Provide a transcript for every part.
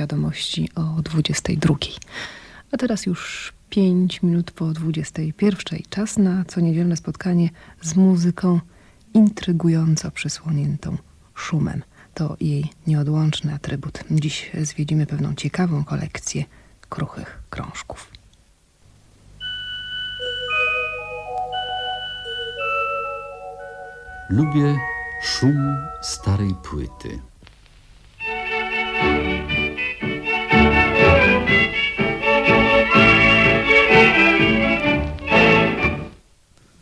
wiadomości o 22. A teraz już 5 minut po 21. Czas na co niedzielne spotkanie z muzyką intrygująco przysłoniętą szumem. To jej nieodłączny atrybut. Dziś zwiedzimy pewną ciekawą kolekcję kruchych krążków. Lubię szum starej płyty.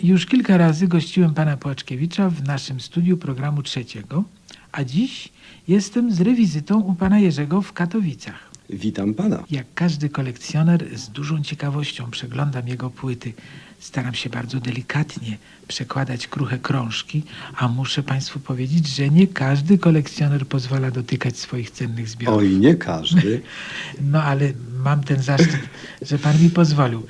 Już kilka razy gościłem pana Płaczkiewicza w naszym studiu programu trzeciego, a dziś jestem z rewizytą u pana Jerzego w Katowicach. Witam pana. Jak każdy kolekcjoner z dużą ciekawością przeglądam jego płyty. Staram się bardzo delikatnie przekładać kruche krążki, a muszę państwu powiedzieć, że nie każdy kolekcjoner pozwala dotykać swoich cennych zbiorów. Oj, nie każdy. No ale mam ten zaszczyt, że pan mi pozwolił.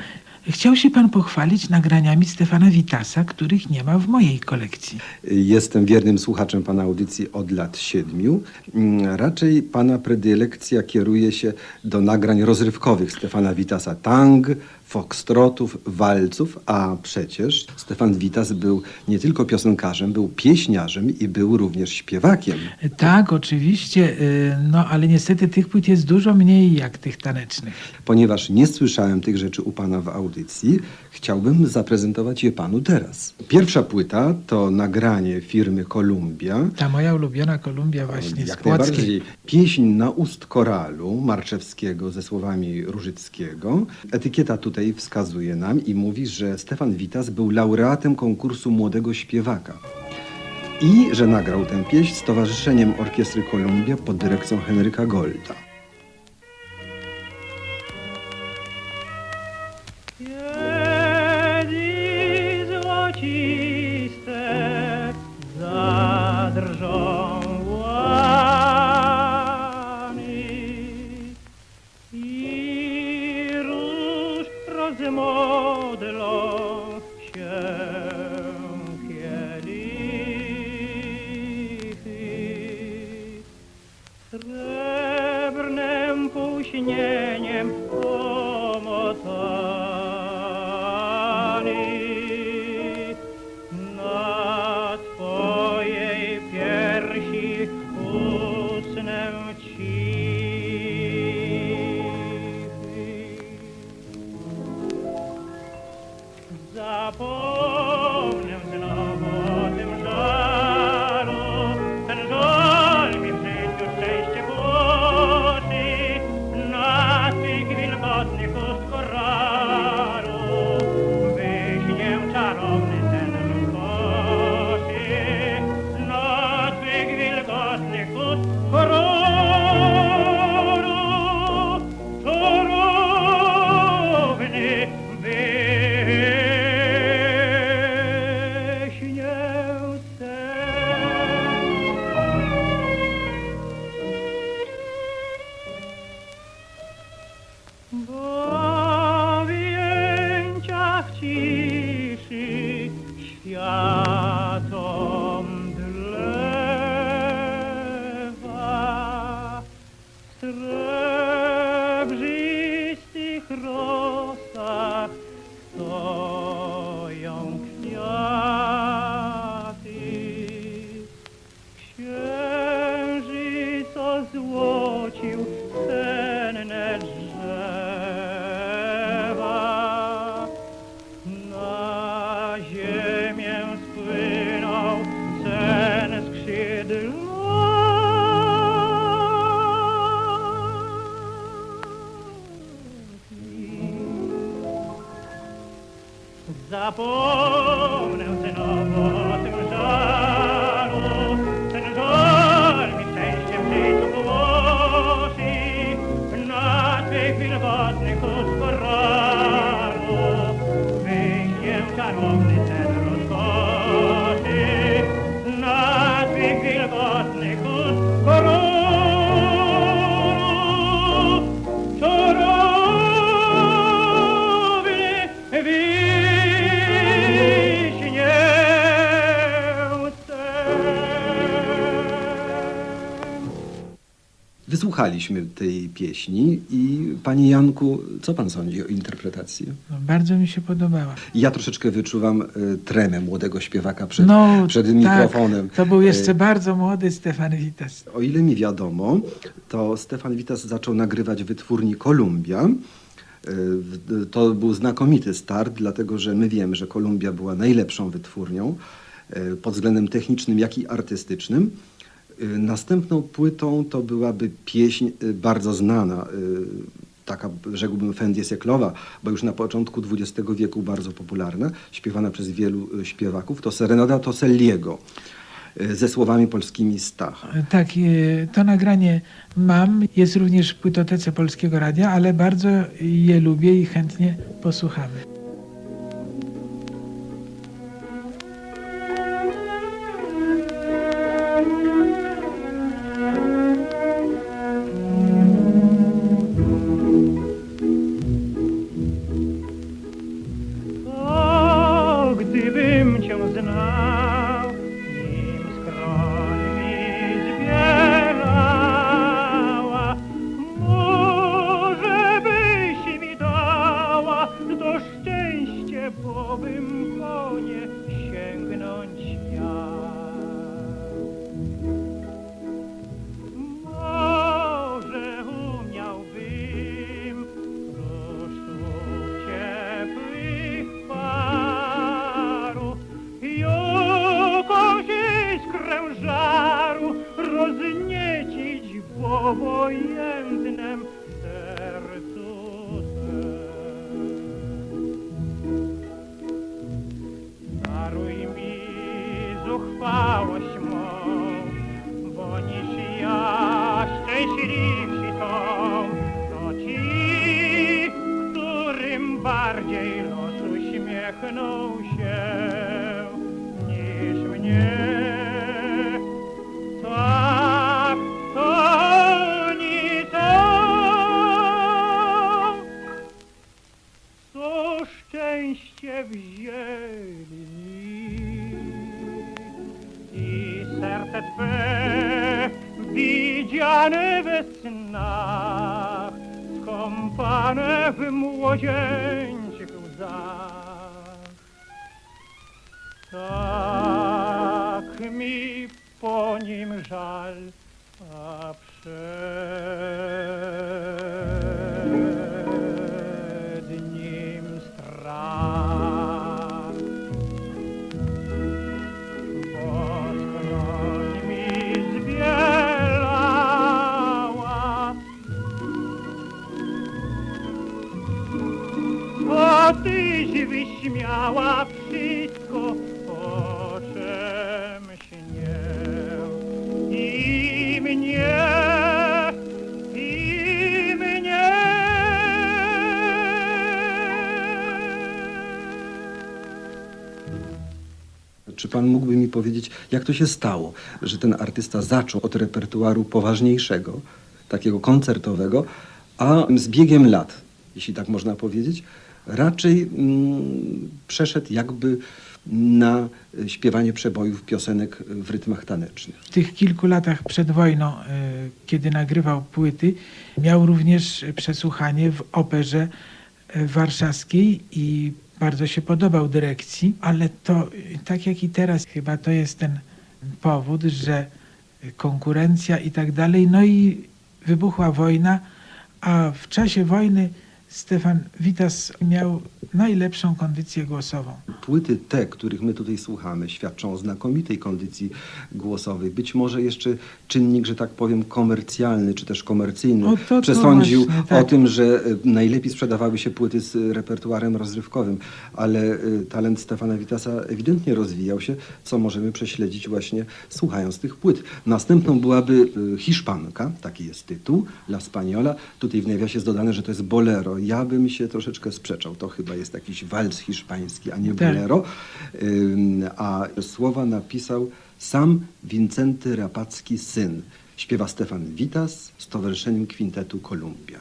Chciał się pan pochwalić nagraniami Stefana Witasa, których nie ma w mojej kolekcji. Jestem wiernym słuchaczem pana audycji od lat siedmiu. Mm, Raczej pana predylekcja kieruje się do nagrań rozrywkowych Stefana Witasa tang, foxtrotów, walców, a przecież Stefan Witas był nie tylko piosenkarzem, był pieśniarzem i był również śpiewakiem. Tak, oczywiście, y, no ale niestety tych płyt jest dużo mniej jak tych tanecznych. Ponieważ nie słyszałem tych rzeczy u pana w audycji, chciałbym zaprezentować je panu teraz. Pierwsza płyta to nagranie firmy Columbia. Ta moja ulubiona Kolumbia właśnie z Jak Płockiej. najbardziej. Pieśń na ust koralu Marczewskiego ze słowami Różyckiego. Etykieta tutaj wskazuje nam i mówi, że Stefan Witas był laureatem konkursu młodego śpiewaka. I że nagrał tę pieśń z Towarzyszeniem Orkiestry Columbia pod dyrekcją Henryka Golda. Ozłocił senne drzewa. Na ziemię spłynął sen skrzydła. Zapomnę wysłuchaliśmy tej pieśni i Panie Janku, co Pan sądzi o interpretacji? No, bardzo mi się podobała. Ja troszeczkę wyczuwam y, tremę młodego śpiewaka przed, no, przed mikrofonem. Tak, to był jeszcze Y, bardzo młody Stefan Witas. O ile mi wiadomo, to Stefan Witas zaczął nagrywać wytwórni Columbia. Y, w- To był znakomity start, dlatego że my wiemy, że Columbia była najlepszą wytwórnią y, pod względem technicznym, jak i artystycznym. Y, Następną płytą to byłaby pieśń y, bardzo znana, y, taka rzekłbym fendiesieklowa, bo już na początku XX wieku bardzo popularna, śpiewana przez wielu śpiewaków, to Serenada Toselliego ze słowami polskimi Stacha. Tak, e, to nagranie mam. Jest również w płytotece Polskiego Radia, ale bardzo je lubię i chętnie posłuchamy. W tyś wyśmiała wszystko, o czym śnię. I mnie, i mnie. Czy pan mógłby mi powiedzieć, jak to się stało, że ten artysta zaczął od repertuaru poważniejszego, takiego koncertowego, a z biegiem lat, jeśli tak można powiedzieć, raczej mm, przeszedł jakby na śpiewanie przebojów piosenek w rytmach tanecznych. W tych kilku latach przed wojną, e, kiedy nagrywał płyty, miał również przesłuchanie w operze e, warszawskiej i bardzo się podobał dyrekcji, ale to tak jak i teraz chyba to jest ten powód, że konkurencja i tak dalej, no i wybuchła wojna, a w czasie wojny Stefan Witas miał najlepszą kondycję głosową. Płyty te, których my tutaj słuchamy, świadczą o znakomitej kondycji głosowej. Być może jeszcze czynnik, że tak powiem, komercjalny czy też komercyjny O, to- to przesądził właśnie, o tak. tym, że y, najlepiej sprzedawały się płyty z y, repertuarem rozrywkowym, ale y, talent Stefana Witasa ewidentnie rozwijał się, co możemy prześledzić właśnie słuchając tych płyt. Następną byłaby y, Hiszpanka, taki jest tytuł, La Spaniola. Tutaj w nawiasie jest dodane, że to jest bolero. Ja bym się troszeczkę sprzeczał. To chyba jest jakiś wals hiszpański, a nie Tak. bolero. A słowa napisał sam Wincenty Rapacki syn. Śpiewa Stefan Witas z Towarzyszeniem Kwintetu Kolumbia.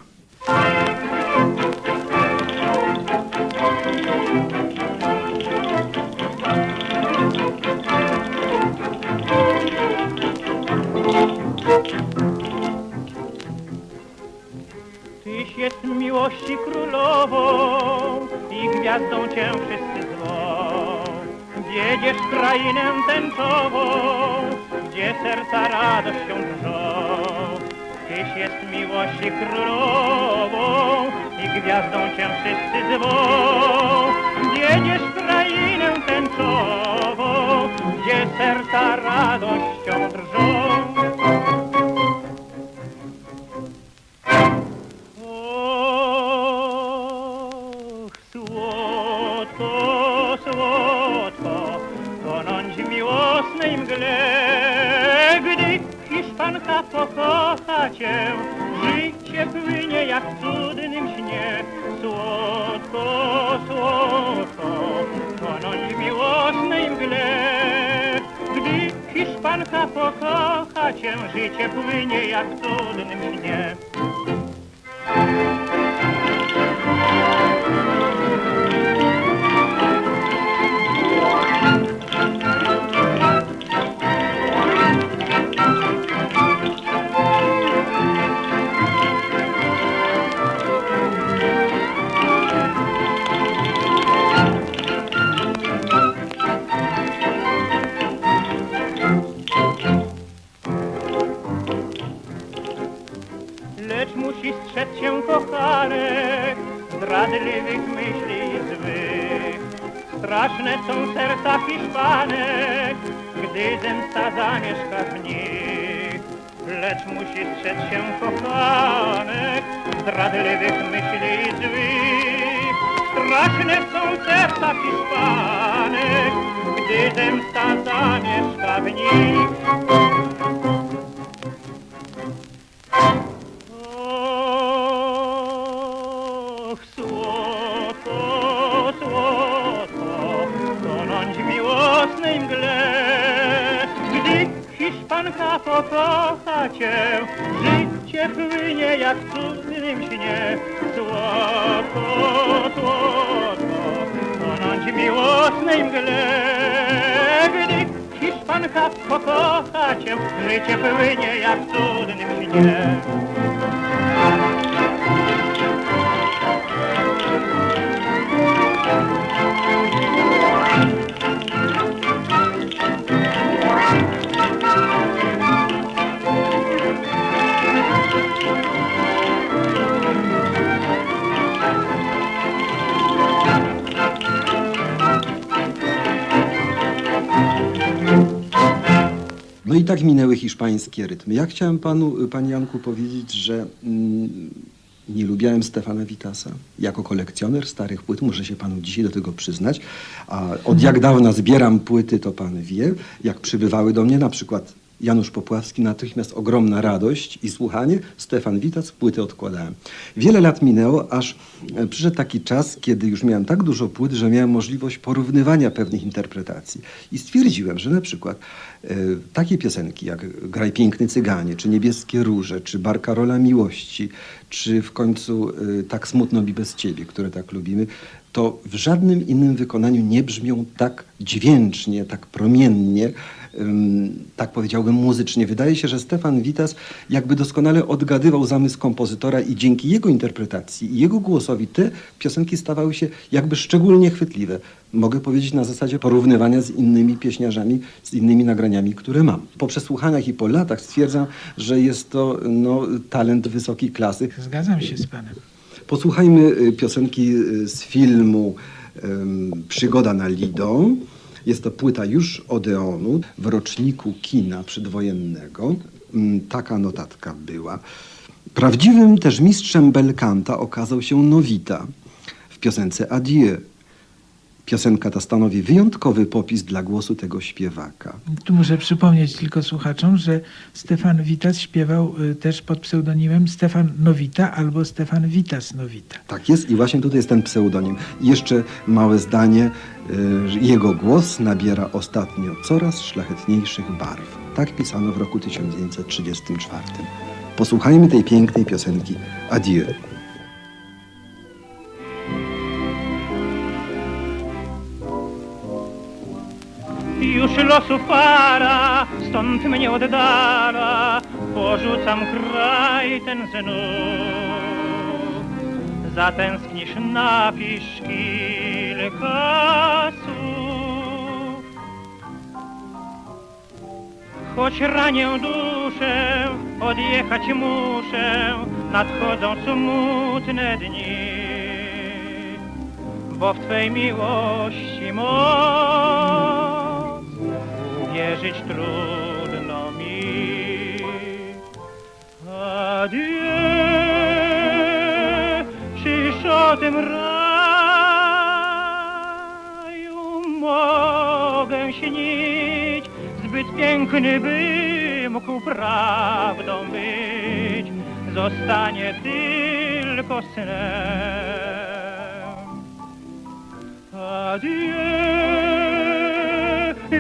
Tyś jest miłości królową i gwiazdą cię wszyscy zwą. Wiedziesz krainę tęczową, gdzie serca radością drżą. Tyś jest miłości królową i gwiazdą cię wszyscy zwą. Wiedziesz krainę tęczową, gdzie serca radością życie płynie jak w cudnym śnie. Hiszpanka pokocha cię, życie płynie jak w cudnym śnie. Słodko, słodko, tonąć miłosnej mgle. Gdy Hiszpanka pokocha cię, życie płynie jak w cudnym śnie. I tak minęły hiszpańskie rytmy. Ja chciałem panu, panie Janku, powiedzieć, że mm, nie lubiałem Stefana Witasa jako kolekcjoner starych płyt. Muszę się panu dzisiaj do tego przyznać. A od jak dawna zbieram płyty, to pan wie. Jak przybywały do mnie na przykład Janusz Popławski, natychmiast ogromna radość i słuchanie. Stefan Witas, płyty odkładałem. Wiele lat minęło, aż e, przyszedł taki czas, kiedy już miałem tak dużo płyt, że miałem możliwość porównywania pewnych interpretacji. I stwierdziłem, że na przykład takie piosenki jak Graj piękny cyganie, czy Niebieskie róże, czy Barkarola miłości, czy w końcu e, Tak smutno mi bez ciebie, które tak lubimy, to w żadnym innym wykonaniu nie brzmią tak dźwięcznie, tak promiennie, tak powiedziałbym muzycznie. Wydaje się, że Stefan Witas jakby doskonale odgadywał zamysł kompozytora i dzięki jego interpretacji i jego głosowi te piosenki stawały się jakby szczególnie chwytliwe. Mogę powiedzieć na zasadzie porównywania z innymi pieśniarzami, z innymi nagraniami, które mam. Po przesłuchaniach i po latach stwierdzam, że jest to no, talent wysokiej klasy. Zgadzam się z panem. Posłuchajmy y, piosenki y, z filmu Przygoda na Lido. Jest to płyta już Odeonu w roczniku kina przedwojennego. Ym, Taka notatka była. Prawdziwym też mistrzem belkanta okazał się Nowita w piosence Adieu. Piosenka ta stanowi wyjątkowy popis dla głosu tego śpiewaka. Tu muszę przypomnieć tylko słuchaczom, że Stefan Witas śpiewał y, też pod pseudonimem Stefan Nowita albo Stefan Witas Nowita. Tak jest i właśnie tutaj jest ten pseudonim. I jeszcze małe zdanie. y, Jego głos nabiera ostatnio coraz szlachetniejszych barw. Tak pisano w roku 1934. Posłuchajmy tej pięknej piosenki Adieu. Już losu para stąd mnie oddala, porzucam kraj ten znów. zatęsknisz, napisz kilka słów. Choć ranię duszę, odjechać muszę, nadchodzą smutne dni. Bo w Twej miłości moc uwierzyć trudno mi. Adieu, czyż o tym raju mogę śnić? Zbyt piękny, by mógł prawdą być, zostanie tylko snem. Adieu,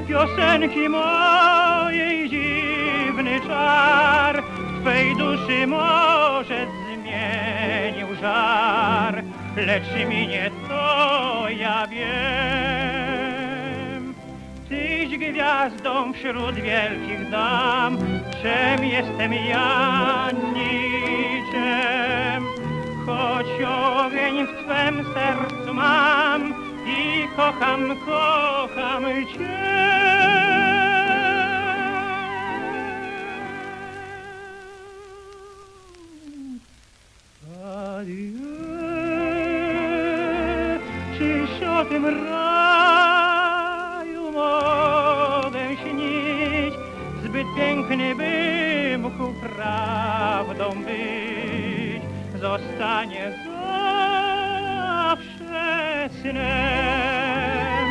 piosenki mojej dziwny czar w Twej duszy może zmienił żar, lecz mi nie to ja wiem. Tyś gwiazdą wśród wielkich dam, czem jestem ja niczem. Choć ogień w Twem sercu mam i kocham, kocham Cię. Adieu, czyż o tym raju mogę śnić, zbyt piękny, by mógł prawdą być, zostanie snem.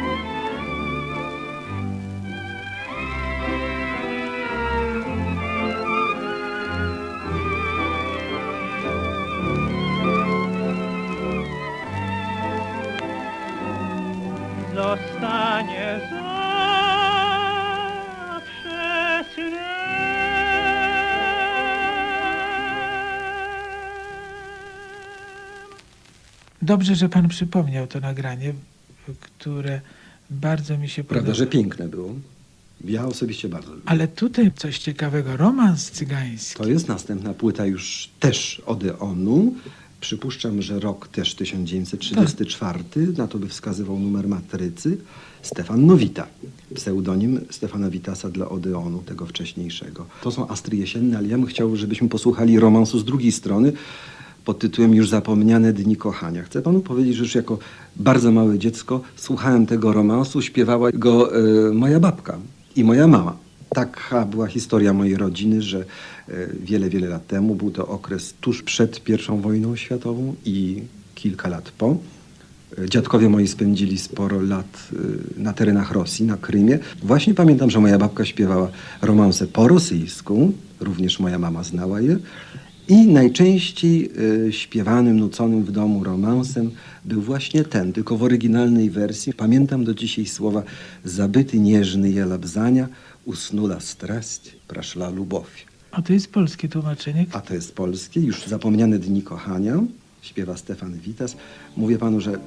Zostanie Dobrze, że pan przypomniał to nagranie, które bardzo mi się Prawda, podoba. że piękne było. Ja osobiście bardzo lubię. Ale tutaj coś ciekawego, romans cygański. To jest następna płyta już też Odeonu. Przypuszczam, że rok też 1934, na to by wskazywał numer matrycy. Stefan Nowita, pseudonim Stefana Witasa dla Odeonu, tego wcześniejszego. To są astry jesienne, ale ja bym chciał, żebyśmy posłuchali romansu z drugiej strony pod tytułem Już zapomniane dni kochania. Chcę panu powiedzieć, że już jako bardzo małe dziecko słuchałem tego romansu, śpiewała go e, moja babka i moja mama. Taka była historia mojej rodziny, że e, wiele, wiele lat temu był to okres tuż przed I wojną światową i kilka lat po. E, Dziadkowie moi spędzili sporo lat na terenach Rosji, na Krymie. Właśnie pamiętam, że moja babka śpiewała romanse po rosyjsku, również moja mama znała je. I najczęściej e, śpiewanym, nuconym w domu romansem był właśnie ten, tylko w oryginalnej wersji. Pamiętam do dzisiaj słowa Zabyty nieżny jelabzania, usnula straść, praszla lubow. O, to jest polskie tłumaczenie. A to jest polskie, już zapomniane dni kochania, śpiewa Stefan Witas. Mówię panu, że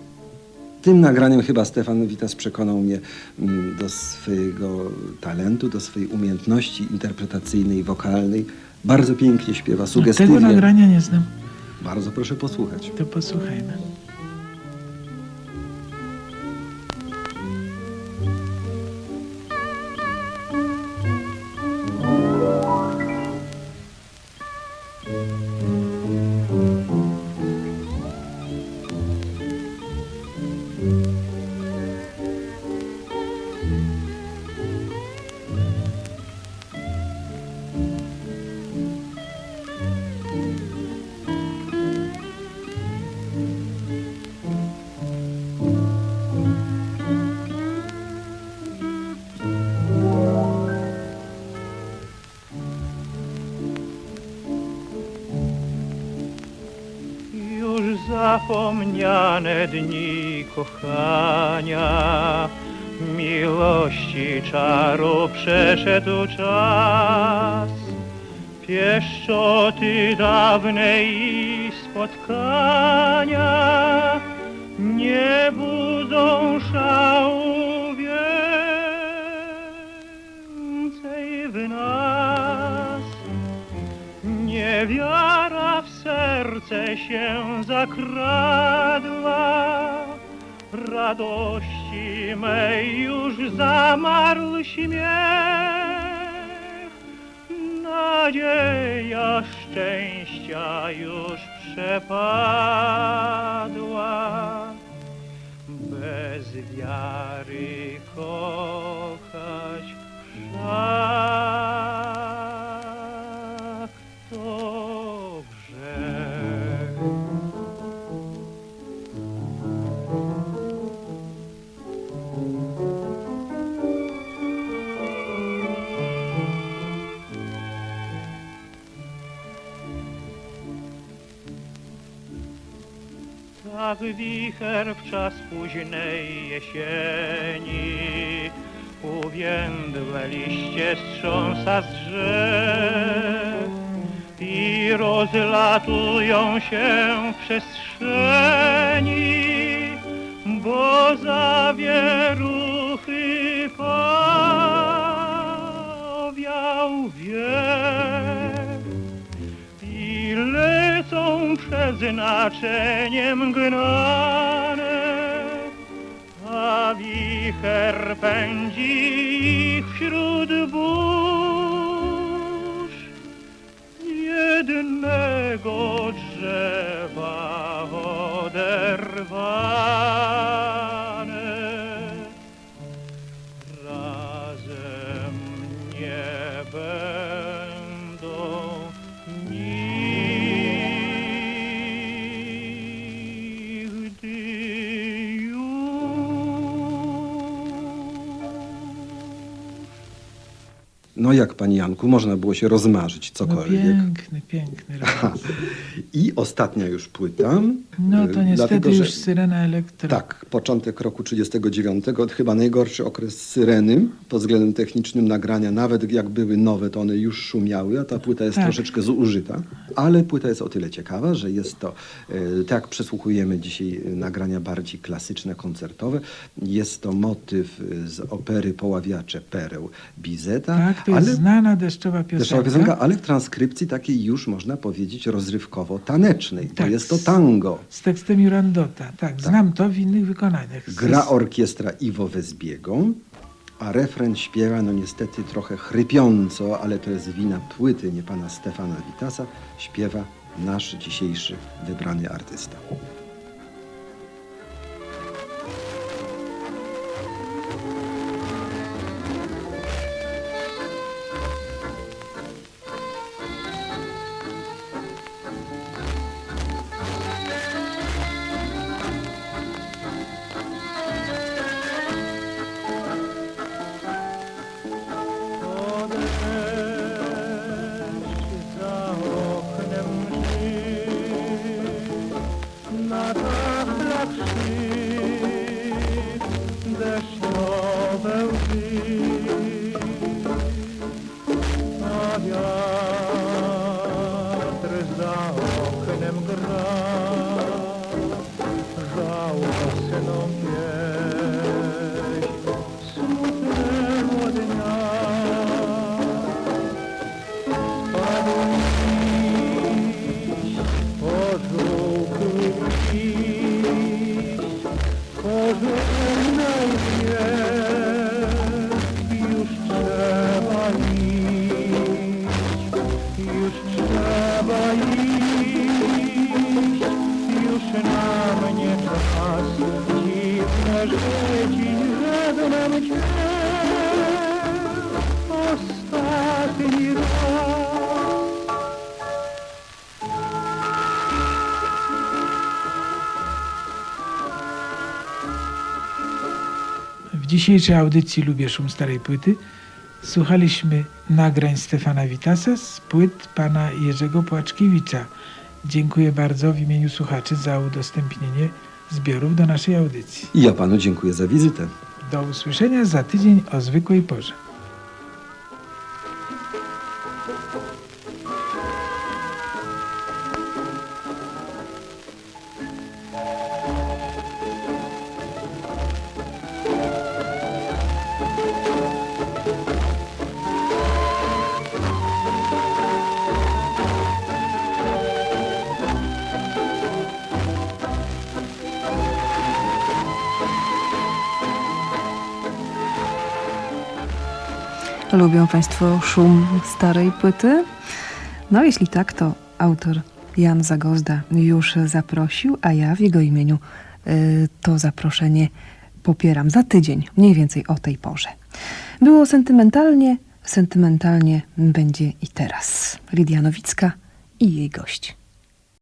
tym nagraniem chyba Stefan Witas przekonał mnie mm, do swojego talentu, do swojej umiejętności interpretacyjnej, wokalnej. Bardzo pięknie śpiewa, sugestywnie. tego nagrania nie znam. Bardzo proszę posłuchać. To posłuchajmy. Zapomniane dni kochania, miłości czaru przeszedł czas. Pieszczoty dawnej i spotkania nie budzą szału więcej w nas. Niewiara w sercu serce się zakradła, radości mej już zamarł śmiech, nadzieja szczęścia już przepadła. Bez wiary kochać wszak Tak wicher w czas późnej jesieni. Uwiędłe liście strząsa z drzew I rozlatują się w przestrzeni Bo zawieruchy powiał lecą przeznaczeniem gnane, a wicher pędzi ich wśród burz. Jednego drzewa oderwane No jak, pani Janku, można było się rozmarzyć No cokolwiek. piękny, piękny romans. I ostatnia już płyta. No to niestety dlatego, już Syrena Elektro. Tak, początek roku 39, chyba najgorszy okres syreny pod względem technicznym nagrania, nawet jak były nowe, to one już szumiały, a ta płyta jest Tak. troszeczkę zużyta, ale płyta jest o tyle ciekawa, że jest to, e, tak przesłuchujemy dzisiaj nagrania bardziej klasyczne, koncertowe, jest to motyw e, z opery Poławiacze Pereł Bizeta, Tak, to jest ale znana deszczowa Deszczowa piosenka. piosenka, ale w transkrypcji takiej już można powiedzieć rozrywkowo-tanecznej. To Tak, jest to tango. Z tekstem Jurandota. Tak, znam to w innych wykonaniach. Gra orkiestra Iwo Wezbiego, a refren śpiewa, no niestety trochę chrypiąco, ale to jest wina płyty, nie pana Stefana Witasa, śpiewa nasz dzisiejszy wybrany artysta. Dzisiejszej audycji Lubię Szum Starej Płyty słuchaliśmy nagrań Stefana Witasa z płyt pana Jerzego Płaczkiewicza. Dziękuję bardzo w imieniu słuchaczy za udostępnienie zbiorów do naszej audycji. I ja panu dziękuję za wizytę. Do usłyszenia za tydzień o zwykłej porze. Lubią Państwo szum starej płyty? No, jeśli tak, to autor Jan Zagozda już zaprosił, a ja w jego imieniu y, to zaproszenie popieram za tydzień, mniej więcej o tej porze. Było sentymentalnie, sentymentalnie będzie i teraz. Lidia Nowicka i jej gość.